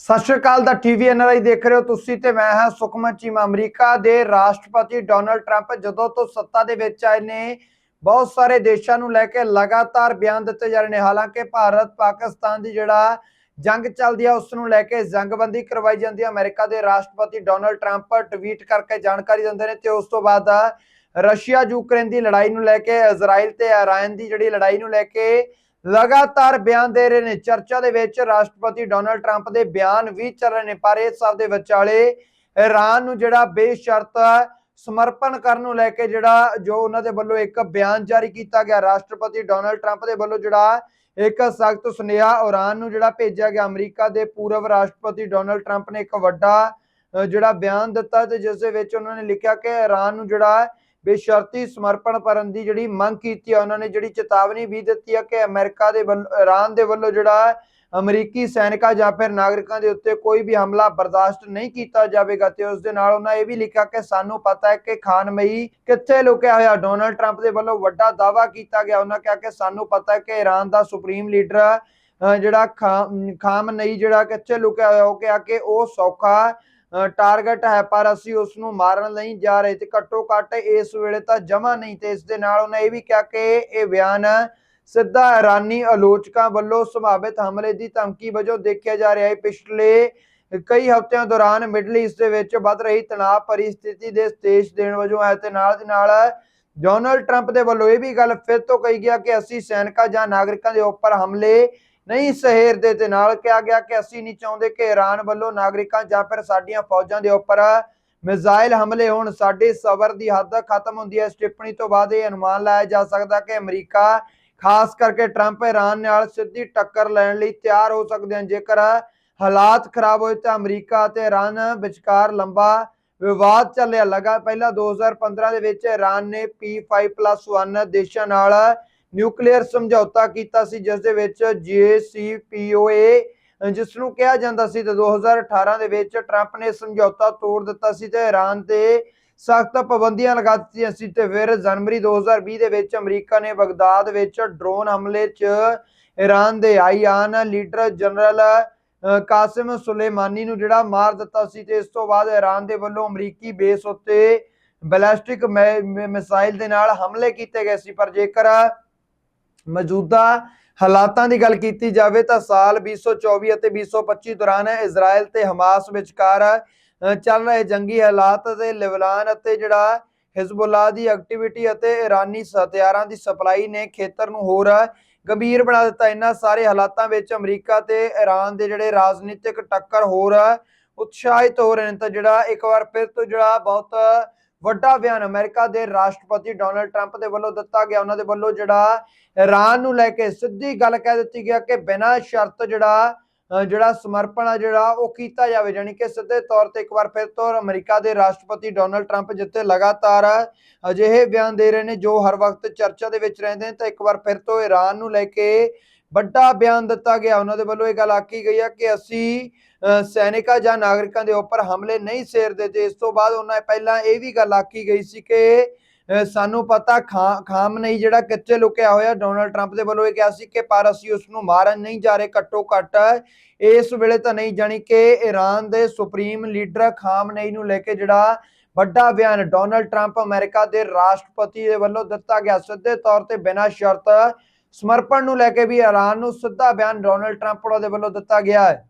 ਸਤਿ ਸ਼੍ਰੀ ਅਕਾਲ ਦਾ TV NRI ਦੇਖ ਰਹੇ ਹੋ ਤੁਸੀਂ ਤੇ ਮੈਂ ਹਾਂ ਸੁਖਮਨ ਚੀਮਾ ਅਮਰੀਕਾ ਦੇ ਰਾਸ਼ਟਰਪਤੀ ਡੋਨਲਡ ਟਰੰਪ। ਜਦੋਂ ਤੋਂ ਸੱਤਾ ਦੇ ਵਿੱਚ ਆਏ ਨੇ, ਬਹੁਤ ਸਾਰੇ ਦੇਸ਼ਾਂ ਨੂੰ ਲੈ ਕੇ ਲਗਾਤਾਰ ਬਿਆਨ ਦਿੱਤੇ ਜਾ ਰਹੇ ਨੇ। ਹਾਲਾਂਕਿ ਭਾਰਤ, ਪਾਕਿਸਤਾਨ ਦੀ ਜਿਹੜਾ ਜੰਗ ਚੱਲਦੀ ਆ ਉਸ ਨੂੰ ਲੈ ਕੇ ਜੰਗਬੰਦੀ ਕਰਵਾਈ ਜਾਂਦੀ ਹੈ ਅਮਰੀਕਾ ਦੇ ਰਾਸ਼ਟਰਪਤੀ ਡੋਨਲਡ ਟਰੰਪ ਟਵੀਟ ਕਰਕੇ ਜਾਣਕਾਰੀ ਦਿੰਦੇ ਨੇ ਤੇ ਉਸ ਤੋਂ ਬਾਅਦ ਰਸ਼ੀਆ ਯੂਕਰੇਨ ਦੀ ਲੜਾਈ ਨੂੰ ਲੈ ਕੇ ਇਜ਼ਰਾਈਲ ਤੇ ਇਰਾਨ ਦੀ ਜਿਹੜੀ ਲੜਾਈ ਨੂੰ ਲੈ ਕੇ ਲਗਾਤਾਰ ਬਿਆਨ ਦੇ ਰਹੇ ਨੇ। ਚਰਚਾ ਦੇ ਵਿੱਚ ਰਾਸ਼ਟਰਪਤੀ ਡੋਨਲਡ ਟਰੰਪ ਦੇ ਬਿਆਨ ਵੀ ਚੱਲ ਰਹੇ ਨੇ, ਪਰ ਇਸ ਸਭ ਦੇ ਵਿਚਾਲੇ ਇਰਾਨ ਨੂੰ ਜਿਹੜਾ ਬੇਸ਼ਰਤ ਸਮਰਪਣ ਕਰਨ ਨੂੰ ਲੈ ਕੇ ਜਿਹੜਾ ਜੋ ਉਹਨਾਂ ਦੇ ਵੱਲੋਂ ਇੱਕ ਬਿਆਨ ਜਾਰੀ ਕੀਤਾ ਗਿਆ, ਰਾਸ਼ਟਰਪਤੀ ਡੋਨਲਡ ਟਰੰਪ ਦੇ ਵੱਲੋਂ ਜਿਹੜਾ ਇੱਕ ਸਖਤ ਸੁਨੇਹਾ ਇਰਾਨ ਨੂੰ ਜਿਹੜਾ ਭੇਜਿਆ ਗਿਆ, ਅਮਰੀਕਾ ਦੇ ਪੂਰਵ ਰਾਸ਼ਟਰਪਤੀ ਡੋਨਲਡ ਟਰੰਪ ਨੇ ਇੱਕ ਵੱਡਾ ਜਿਹੜਾ ਬਿਆਨ ਦਿੱਤਾ ਤੇ ਜਿਸ ਦੇ ਵਿੱਚ ਉਹਨਾਂ ਨੇ ਲਿਖਿਆ ਕਿ ਇਰਾਨ ਨੂੰ ਜਿਹੜਾ ਬੇਸ਼ਰਤੀ ਸਮਰਪਣ ਕਰਨ ਦੀ ਜਿਹੜੀ ਮੰਗ ਕੀਤੀ ਹੈ ਉਹਨਾਂ ਨੇ ਜਿਹੜੀ ਚੇਤਾਵਨੀ ਵੀ ਦਿੱਤੀ ਹੈ ਕਿ ਅਮਰੀਕਾ ਦੇ ਵੱਲੋਂ ਇਰਾਨ ਦੇ ਵੱਲੋਂ ਜਿਹੜਾ ਅਮਰੀਕੀ ਸੈਨਿਕਾਂ ਜਾਂ ਫਿਰ ਨਾਗਰਿਕਾਂ ਦੇ ਉੱਤੇ ਕੋਈ ਵੀ ਹਮਲਾ ਬਰਦਾਸ਼ਤ ਨਹੀਂ ਕੀਤਾ ਜਾਵੇਗਾ ਤੇ ਉਸ ਦੇ ਨਾਲ ਉਹਨਾਂ ਇਹ ਵੀ ਲਿਖਿਆ ਕਿ ਸਾਨੂੰ ਪਤਾ ਹੈ ਕਿ ਖਾਨਮਈ ਕਿੱਥੇ ਲੁਕਿਆ ਹੋਇਆ ਡੋਨਲਡ ਟਰੰਪ ਦੇ ਵੱਲੋਂ ਵੱਡਾ ਦਾਅਵਾ ਕੀਤਾ ਗਿਆ। ਉਹਨਾਂ ਕਿਹਾ ਕਿ ਸਾਨੂੰ ਪਤਾ ਹੈ ਕਿ ਇਰਾਨ ਦਾ ਸੁਪਰੀਮ ਲੀਡਰ ਅ, ਜਿਹੜਾ ਖਾਮ ਖਾਮਨਈ ਜਿਹੜਾ ਕਿੱਥੇ ਲੁਕਿਆ ਹੋਇਆ ਉਹ ਕਿਹਾ ਕਿ ਉਹ ਸੌਖਾ ਟਾਰਗੇਟ ਹੈ, ਪਰ ਅਸੀਂ ਉਸ ਨੂੰ ਮਾਰਨ ਨਹੀਂ ਜਾ ਰਹੇ ਤੇ ਘੱਟੋ ਘੱਟ ਇਸ ਵੇਲੇ ਤਾਂ ਜਮਾ ਨਹੀਂ ਤੇ ਇਸ ਦੇ ਨਾਲ ਉਹਨਾਂ ਇਹ ਵੀ ਕਿਹਾ ਕਿ ਇਹ ਬਿਆਨ ਸਿੱਧਾ ਇਰਾਨੀ ਆਲੋਚਕਾਂ ਵੱਲੋਂ ਸੰਭਾਵਿਤ ਹਮਲੇ ਦੀ ਧਮਕੀ ਵਜੋਂ ਦੇਖਿਆ ਜਾ ਰਿਹਾ ਹੈ। ਪਿਛਲੇ ਕਈ ਹਫ਼ਤਿਆਂ ਦੌਰਾਨ ਮਿਡਲ ਈਸਟ ਦੇ ਵਿੱਚ ਵੱਧ ਰਹੀ ਤਣਾਅ ਸਥਿਤੀ ਦੇ ਸਤੇਸ਼ ਦੇਣ ਵਜੋਂ ਹੈ ਤੇ ਨਾਲ ਦੀ ਨਾਲ ਡੋਨਲਡ ਟਰੰਪ ਦੇ ਵੱਲੋਂ ਇਹ ਵੀ ਗੱਲ ਫਿਰ ਤੋਂ ਕਹੀ ਗਿਆ ਕਿ ਅਸੀਂ ਸੈਨਿਕਾਂ ਜਾਂ ਨਾਗਰਿਕਾਂ ਦੇ ਉੱਪਰ ਹਮਲੇ ਨਹੀਂ ਸਹਿਰਦੇ ਤੇ ਨਾਲ ਕਿਹਾ ਗਿਆ ਕਿ ਅਸੀਂ ਨਹੀਂ ਚਾਹੁੰਦੇ ਕਿ ਈਰਾਨ ਵੱਲੋਂ ਨਾਗਰਿਕਾਂ ਜਾਂ ਫਿਰ ਸਾਡੀਆਂ ਫੌਜਾਂ ਦੇ ਉੱਪਰ ਮਿਜ਼ਾਈਲ ਹਮਲੇ ਹੋਣ। ਸਾਡੇ ਸਬਰ ਦੀ ਹੱਦ ਖਤਮ ਹੁੰਦੀ ਹੈ। ਇਸ ਟਿੱਪਣੀ ਤੋਂ ਬਾਅਦ ਇਹ ਅਨੁਮਾਨ ਲਾਇਆ ਜਾ ਸਕਦਾ ਕਿ ਅਮਰੀਕਾ, ਖਾਸ ਕਰਕੇ ਟਰੰਪ ਈਰਾਨ ਨਾਲ ਸਿੱਧੀ ਟੱਕਰ ਲੈਣ ਲਈ ਤਿਆਰ ਹੋ ਸਕਦੇ ਹਨ। ਜੇਕਰ ਹਾਲਾਤ ਖਰਾਬ ਹੋਏ ਤਾਂ ਅਮਰੀਕਾ ਅਤੇ ਈਰਾਨ ਵਿਚਕਾਰ ਲੰਬਾ ਵਿਵਾਦ ਚੱਲਿਆ। ਲਗਾ, ਪਹਿਲਾਂ 2015 ਦੇ ਵਿੱਚ ਈਰਾਨ ਨੇ P5+1 ਦੇਸ਼ਾਂ ਨਾਲ ਨਿਊਕਲੀਅਰ ਸਮਝੌਤਾ ਕੀਤਾ ਸੀ, ਜਿਸ ਦੇ ਵਿੱਚ JCPOA ਜਿਸ ਨੂੰ ਕਿਹਾ ਜਾਂਦਾ ਸੀ ਤੇ 2018 ਦੇ ਵਿੱਚ ਟਰੰਪ ਨੇ ਸਮਝੌਤਾ ਤੋੜ ਦਿੱਤਾ ਸੀ ਤੇ ਈਰਾਨ ਤੇ ਸਖਤ ਪਾਬੰਦੀਆਂ ਲਗਾ ਦਿੱਤੀਆਂ ਸੀ ਤੇ ਫਿਰ ਜਨਵਰੀ 2020 ਦੇ ਵਿੱਚ ਅਮਰੀਕਾ ਨੇ ਬਗਦਾਦ ਵਿੱਚ ਡਰੋਨ ਹਮਲੇ 'ਚ ਈਰਾਨ ਦੇ ਆਈਆਨ ਲੀਡਰ ਜਨਰਲ ਕਾਸਿਮ ਸੁਲੇਮਾਨੀ ਨੂੰ ਜਿਹੜਾ ਮਾਰ ਦਿੱਤਾ ਸੀ ਤੇ ਇਸ ਤੋਂ ਬਾਅਦ ਈਰਾਨ ਦੇ ਵੱਲੋਂ ਅਮਰੀਕੀ ਬੇਸ ਉੱਤੇ ਬੈਲਿਸਟਿਕ ਮਿਸਾਈਲ ਦੇ ਨਾਲ ਹਮਲੇ ਕੀਤੇ ਗਏ ਸੀ, ਪਰ ਜੇਕਰ ਮੌਜੂਦਾ ਹਾਲਾਤਾਂ ਦੀ ਗੱਲ ਕੀਤੀ ਜਾਵੇ ਤਾਂ ਸਾਲ 2024 ਅਤੇ 2025 ਦੌਰਾਨ ਇਜ਼ਰਾਈਲ ਤੇ ਹਮਾਸ ਵਿਚਕਾਰ ਚੱਲ ਰਹੇ ਜੰਗੀ ਹਾਲਾਤ ਤੇ ਲਿਬਨਾਨ ਅਤੇ ਜਿਹੜਾ ਹਿਜ਼ਬੁੱਲਾ ਦੀ ਐਕਟੀਵਿਟੀ ਅਤੇ ਇਰਾਨੀ ਹਥਿਆਰਾਂ ਦੀ ਸਪਲਾਈ ਨੇ ਖੇਤਰ ਨੂੰ ਹੋਰ ਗੰਭੀਰ ਬਣਾ ਦਿੱਤਾ। ਇਹਨਾਂ ਸਾਰੇ ਹਾਲਾਤਾਂ ਵਿੱਚ ਅਮਰੀਕਾ ਤੇ ਇਰਾਨ ਦੇ ਜਿਹੜੇ ਰਾਜਨੀਤਿਕ ਟੱਕਰ ਹੋਰ ਉਤਸ਼ਾਹਿਤ ਹੋ ਰਹੇ ਨੇ ਤਾਂ ਜਿਹੜਾ ਇੱਕ ਵਾਰ ਫਿਰ ਤੋਂ ਜਿਹੜਾ ਬਹੁਤ ਵੱਡਾ ਬਿਆਨ ਅਮਰੀਕਾ ਦੇ ਰਾਸ਼ਟਰਪਤੀ ਡੋਨਲਡ ਟਰੰਪ ਦੇ ਵੱਲੋਂ ਦਿੱਤਾ ਗਿਆ। ਉਹਨਾਂ ਦੇ ਵੱਲੋਂ ਜਿਹੜਾ ਈਰਾਨ ਨੂੰ ਲੈ ਕੇ ਸਿੱਧੀ ਗੱਲ ਕਹਿ ਦਿੱਤੀ ਗਿਆ ਕਿ ਬਿਨਾਂ ਸ਼ਰਤ ਜਿਹੜਾ ਜਿਹੜਾ ਸਮਰਪਣ ਆ ਜਿਹੜਾ ਉਹ ਕੀਤਾ ਜਾਵੇ। ਜਾਨੀ ਕਿ ਸਿੱਧੇ ਤੌਰ ਤੇ ਇੱਕ ਵਾਰ ਫਿਰ ਤੋਂ ਅਮਰੀਕਾ ਦੇ ਰਾਸ਼ਟਰਪਤੀ ਡੋਨਲਡ ਟਰੰਪ ਜਿੱਥੇ ਲਗਾਤਾਰ ਅਜਿਹੇ ਬਿਆਨ ਦੇ ਰਹੇ ਨੇ, ਜੋ ਹਰ ਵਕਤ ਚਰਚਾ ਦੇ ਵਿੱਚ ਰਹਿੰਦੇ ਨੇ, ਤਾਂ ਇੱਕ ਵਾਰ ਫਿਰ ਤੋਂ ਈਰਾਨ ਨੂੰ ਲੈ ਕੇ ਵੱਡਾ ਬਿਆਨ ਦਿੱਤਾ ਗਿਆ। ਉਹਨਾਂ ਦੇ ਵੱਲੋਂ ਇਹ ਗੱਲ ਆਖੀ ਗਈ ਹੈ ਕਿ ਅਸੀਂ ਸੈਨਿਕਾਂ ਜਾਂ ਨਾਗਰਿਕਾਂ ਦੇ ਉੱਪਰ ਹਮਲੇ ਨਹੀਂ ਸੇਰਦੇ ਤੇ ਇਸ ਤੋਂ ਬਾਅਦ ਉਹਨਾਂ ਪਹਿਲਾਂ ਇਹ ਵੀ ਗੱਲ ਆਖੀ ਗਈ ਸੀ ਕਿ ਸਾਨੂੰ ਪਤਾ ਖਾਮ ਨਹੀਂ ਜਿਹੜਾ ਕਿੱਥੇ ਲੁਕਿਆ ਹੋਇਆ ਡੋਨਲਡ ਟਰੰਪ ਦੇ ਵੱਲੋਂ ਇਹ ਕਿਹਾ ਸੀ ਕਿ ਪਰ ਅਸੀਂ ਉਸ ਨੂੰ ਮਾਰਨ ਨਹੀਂ ਜਾ ਰਹੇ, ਘੱਟੋ ਘੱਟ ਇਸ ਵੇਲੇ ਤਾਂ ਨਹੀਂ, ਜਾਣੀ ਕਿ ਈਰਾਨ ਦੇ ਸੁਪਰੀਮ ਲੀਡਰ ਖਾਮ ਨਹੀਂ ਨੂੰ ਲੈ ਕੇ ਜਿਹੜਾ ਵੱਡਾ ਬਿਆਨ ਡੋਨਲਡ ਟਰੰਪ ਅਮਰੀਕਾ ਦੇ ਰਾਸ਼ਟਰਪਤੀ ਦੇ ਵੱਲੋਂ ਦਿੱਤਾ ਗਿਆ। ਸਿੱਧੇ ਤੌਰ ਤੇ ਬਿਨਾਂ ਸ਼ਰਤ ਸਮਰਪਣ ਨੂੰ ਲੈ ਕੇ ਵੀ ਈਰਾਨ ਨੂੰ ਸਿੱਧਾ ਬਿਆਨ ਡੋਨਲਡ ਟਰੰਪ ਉਹਨਾਂ ਦੇ ਵੱਲੋਂ ਦਿੱਤਾ ਗਿਆ ਹੈ।